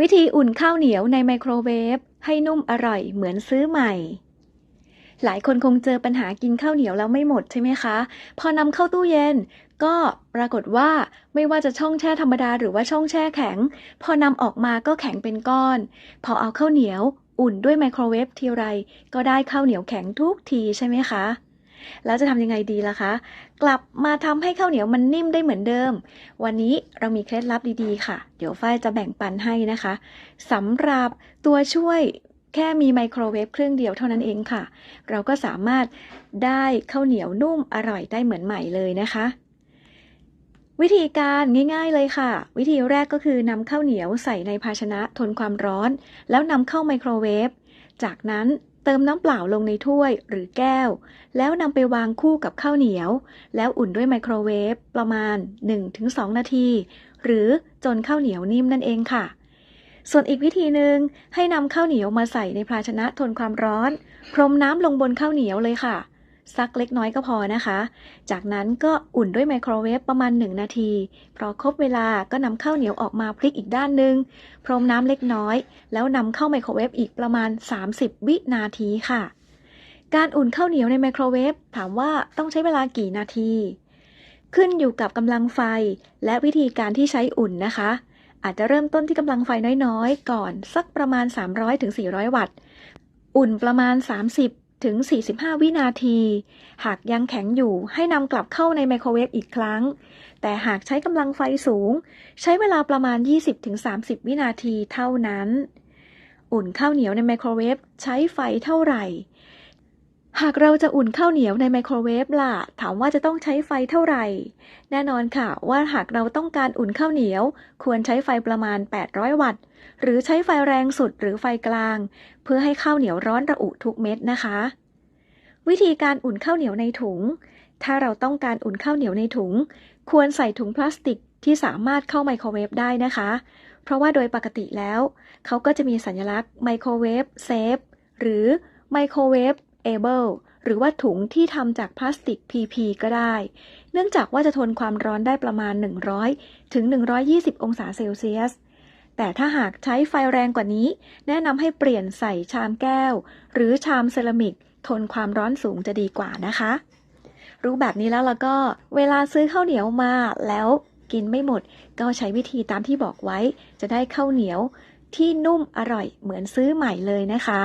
วิธีอุ่นข้าวเหนียวในไมโครเวฟให้นุ่มอร่อยเหมือนซื้อใหม่ หลายคนคงเจอปัญหากินข้าวเหนียวแล้วไม่หมดใช่ไหมคะ พอนำเข้าตู้เย็น ก็ปรากฏว่าไม่ว่าจะช่องแช่ธรรมดาหรือว่าช่องแช่แข็ง พอนำออกมาก็แข็งเป็นก้อน พอเอาข้าวเหนียว อุ่นด้วยไมโครเวฟทีไรก็ได้ข้าวเหนียวแข็งทุกทีใช่ไหมคะ แล้วจะทำยังไงดีล่ะคะ กลับมาทำให้ข้าวเหนียวมันนิ่มได้เหมือนเดิม วันนี้เรามีเคล็ดลับดีๆค่ะ เดี๋ยวฝ้ายจะแบ่งปันให้นะคะสำหรับตัวช่วยแค่มีไมโครเวฟเครื่องเดียวเท่านั้นเองค่ะ เราก็สามารถได้ข้าวเหนียวนุ่มอร่อยได้เหมือนใหม่เลยนะคะ วิธีการง่าย ๆเลยค่ะ วิธีแรกก็คือนำข้าวเหนียวใส่ในภาชนะทนความร้อน แล้วนำเข้าไมโครเวฟจากนั้น เติมน้ำเปล่าลงในถ้วยหรือแก้ว แล้วนำไปวางคู่กับข้าวเหนียว แล้วอุ่นด้วยไมโครเวฟประมาณ 1-2 นาที หรือจนข้าวเหนียวนิ่มนั่นเองค่ะ ส่วนอีกวิธีหนึ่งให้นำข้าวเหนียวมาใส่ในภาชนะทนความร้อน พรมน้ำลงบนข้าวเหนียวเลยค่ะ สักเล็กน้อยก็พอนะคะ จากนั้นก็อุ่นด้วยไมโครเวฟประมาณ 1 นาที พอครบเวลาก็นำข้าวเหนียวออกมาพลิกอีกด้านหนึ่งพรมน้ำเล็กน้อย แล้วนำเข้าไมโครเวฟอีกประมาณ 30 วินาทีค่ะ การอุ่นข้าวเหนียวในไมโครเวฟถามว่าต้องใช้เวลากี่นาที ขึ้นอยู่กับกำลังไฟ และวิธีการที่ใช้อุ่นนะคะ อาจจะเริ่มต้นที่กำลังไฟน้อยๆ ก่อนสักประมาณ 300-400 วัตต์ อุ่นประมาณ 30 ถึง 45 วินาที หากยังแข็งอยู่ให้นำกลับเข้าในไมโครเวฟอีกครั้ง แต่หากใช้กำลังไฟสูง ใช้เวลาประมาณ 20-30 วินาทีเท่านั้น อุ่นข้าวเหนียวในไมโครเวฟใช้ไฟเท่าไหร่ หากเราจะอุ่นข้าวเหนียวในไมโครเวฟล่ะ ถามว่าจะต้องใช้ไฟเท่าไหร่ แน่นอนค่ะว่าหากเราต้องการอุ่นข้าวเหนียว ควรใช้ไฟประมาณ 800 วัตต์ หรือใช้ไฟแรงสุดหรือไฟกลาง เพื่อให้ข้าวเหนียวร้อนระอุทุกเม็ดนะคะ วิธีการอุ่นข้าวเหนียวในถุง ถ้าเราต้องการอุ่นข้าวเหนียวในถุง ควรใส่ถุงพลาสติกที่สามารถเข้าไมโครเวฟได้นะคะ เพราะว่าโดยปกติแล้ว เขาก็จะมีสัญลักษณ์ไมโครเวฟเซฟหรือไมโครเวฟ เอเบิลหรือว่าถุงที่ทำจากพลาสติก PP ก็ได้ เนื่องจากว่าจะทนความร้อนได้ประมาณ 100 ถึง 120 องศาเซลเซียส แต่ถ้าหากใช้ไฟแรงกว่านี้ แนะนำให้เปลี่ยนใส่ชามแก้ว หรือชามเซรามิก ทนความร้อนสูงจะดีกว่านะคะ รู้แบบนี้แล้วแล้วก็เวลาซื้อข้าวเหนียวมาแล้วกินไม่หมด ก็ใช้วิธีตามที่บอกไว้ จะได้ข้าวเหนียวที่นุ่มอร่อยเหมือนซื้อใหม่เลยนะคะ